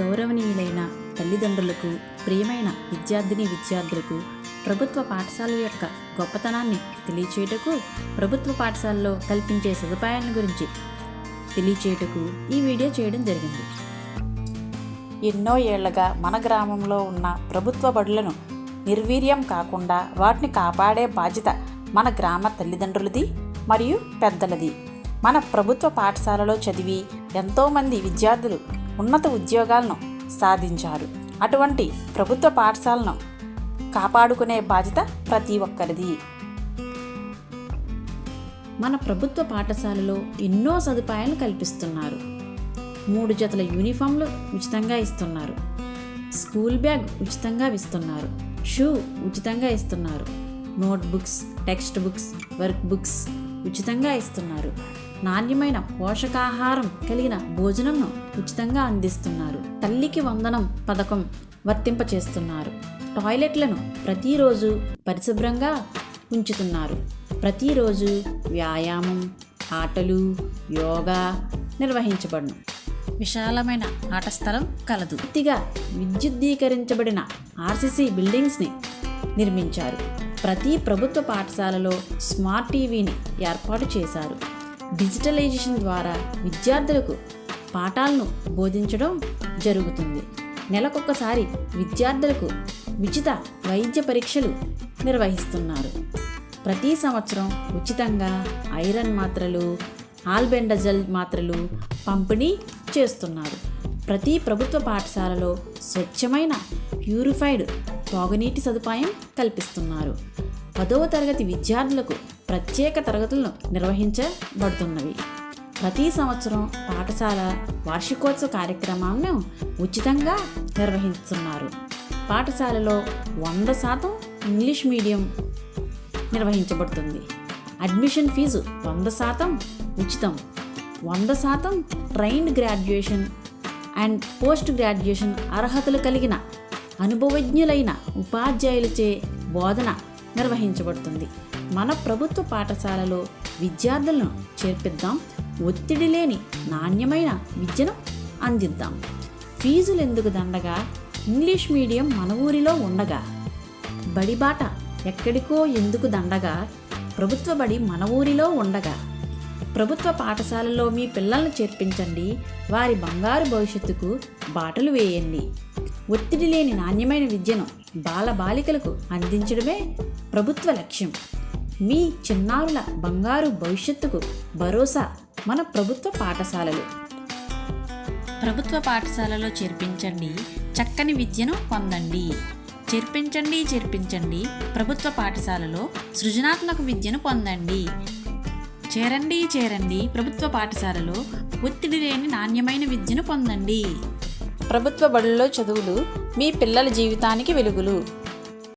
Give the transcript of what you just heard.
గౌరవనీయులైన తల్లిదండ్రులకు ప్రియమైన విద్యార్థిని విద్యార్థులకు ప్రభుత్వ పాఠశాల యొక్క గొప్పతనాన్ని తెలియచేయటకు ప్రభుత్వ పాఠశాలలో కల్పించే సదుపాయాల గురించి తెలియచేయటకు ఈ వీడియో చేయడం జరిగింది. ఎన్నో ఏళ్ళుగా మన గ్రామంలో ఉన్న ప్రభుత్వ బడులను నిర్వీర్యం కాకుండా వాటిని కాపాడే బాధ్యత మన గ్రామ తల్లిదండ్రులది మరియు పెద్దలది. మన ప్రభుత్వ పాఠశాలలో చదివి ఎంతోమంది విద్యార్థులు ఉన్నత ఉద్యోగాలను సాధించారు. అటువంటి ప్రభుత్వ పాఠశాలను కాపాడుకునే బాధ్యత ప్రతి ఒక్కరిది. మన ప్రభుత్వ పాఠశాలలో ఎన్నో సదుపాయాలు కల్పిస్తున్నారు. మూడు జతల యూనిఫామ్లు ఉచితంగా ఇస్తున్నారు. స్కూల్ బ్యాగ్ ఉచితంగా ఇస్తున్నారు షూ ఉచితంగా ఇస్తున్నారు. Notebooks text books work books ఉచితంగా ఇస్తున్నారు. నాణ్యమైన పోషకాహారం కలిగిన భోజనంను ఉచితంగా అందిస్తున్నారు. తల్లికి వందనం పథకం వర్తింపచేస్తున్నారు. టాయిలెట్లను ప్రతిరోజు పరిశుభ్రంగా ఉంచుతున్నారు. ప్రతిరోజు వ్యాయామం ఆటలు యోగా నిర్వహించబడును. విశాలమైన ఆట స్థలం కలదు. పూర్తిగా విద్యుద్దీకరించబడిన ఆర్సీసీ బిల్డింగ్స్ని నిర్మించారు. ప్రతి ప్రభుత్వ పాఠశాలలో స్మార్ట్ టీవీని ఏర్పాటు చేశారు. డిజిటలైజేషన్ ద్వారా విద్యార్థులకు పాఠాలను బోధించడం జరుగుతుంది. నెలకొకసారి విద్యార్థులకు ఉచిత వైద్య పరీక్షలు నిర్వహిస్తున్నారు. ప్రతి సంవత్సరం ఉచితంగా ఐరన్ మాత్రలు ఆల్బెండజల్ మాత్రలు పంపిణీ చేస్తున్నారు. ప్రతి ప్రభుత్వ పాఠశాలలో స్వచ్ఛమైన ప్యూరిఫైడ్ తాగునీటి సదుపాయం కల్పిస్తున్నారు. పదవ తరగతి విద్యార్థులకు ప్రత్యేక తరగతులను నిర్వహించబడుతున్నవి. ప్రతి సంవత్సరం పాఠశాల వార్షికోత్సవ కార్యక్రమాలను ఉచితంగా నిర్వహిస్తున్నారు. పాఠశాలలో వంద శాతం ఇంగ్లీష్ మీడియం నిర్వహించబడుతుంది. అడ్మిషన్ ఫీజు వంద శాతం ఉచితం వంద శాతం trained graduation and post graduation అర్హతలు కలిగిన అనుభవజ్ఞులైన ఉపాధ్యాయులచే బోధన నిర్వహించబడుతుంది. మన ప్రభుత్వ పాఠశాలలో విద్యార్థులను చేర్పిద్దాం. ఒత్తిడి లేని నాణ్యమైన విద్యను అందిద్దాం. ఫీజులు ఎందుకు దండగా? ఇంగ్లీష్ మీడియం మన ఊరిలో ఉండగా. బడిబాట ఎక్కడికో ఎందుకు దండగా? ప్రభుత్వ బడి మన ఊరిలో ఉండగా. ప్రభుత్వ పాఠశాలలో మీ పిల్లల్ని చేర్పించండి. వారి బంగారు భవిష్యత్తుకు బాటలు వేయండి. ఒత్తిడి లేని నాణ్యమైన విద్యను బాలబాలికలకు అందించడమే ప్రభుత్వ లక్ష్యం. మీ చిన్నారుల బంగారు భవిష్యత్తుకు భరోసా మన ప్రభుత్వ పాఠశాలలు. ప్రభుత్వ పాఠశాలలో చేర్పించండి చక్కని విద్యను పొందండి. చేర్పించండి చేర్పించండి ప్రభుత్వ పాఠశాలలో సృజనాత్మక విద్యను పొందండి. చేరండి చేరండి ప్రభుత్వ పాఠశాలలో ఒత్తిడి లేని నాణ్యమైన విద్యను పొందండి. ప్రభుత్వ బడుల్లో చదువులు మీ పిల్లల జీవితానికి వెలుగులు.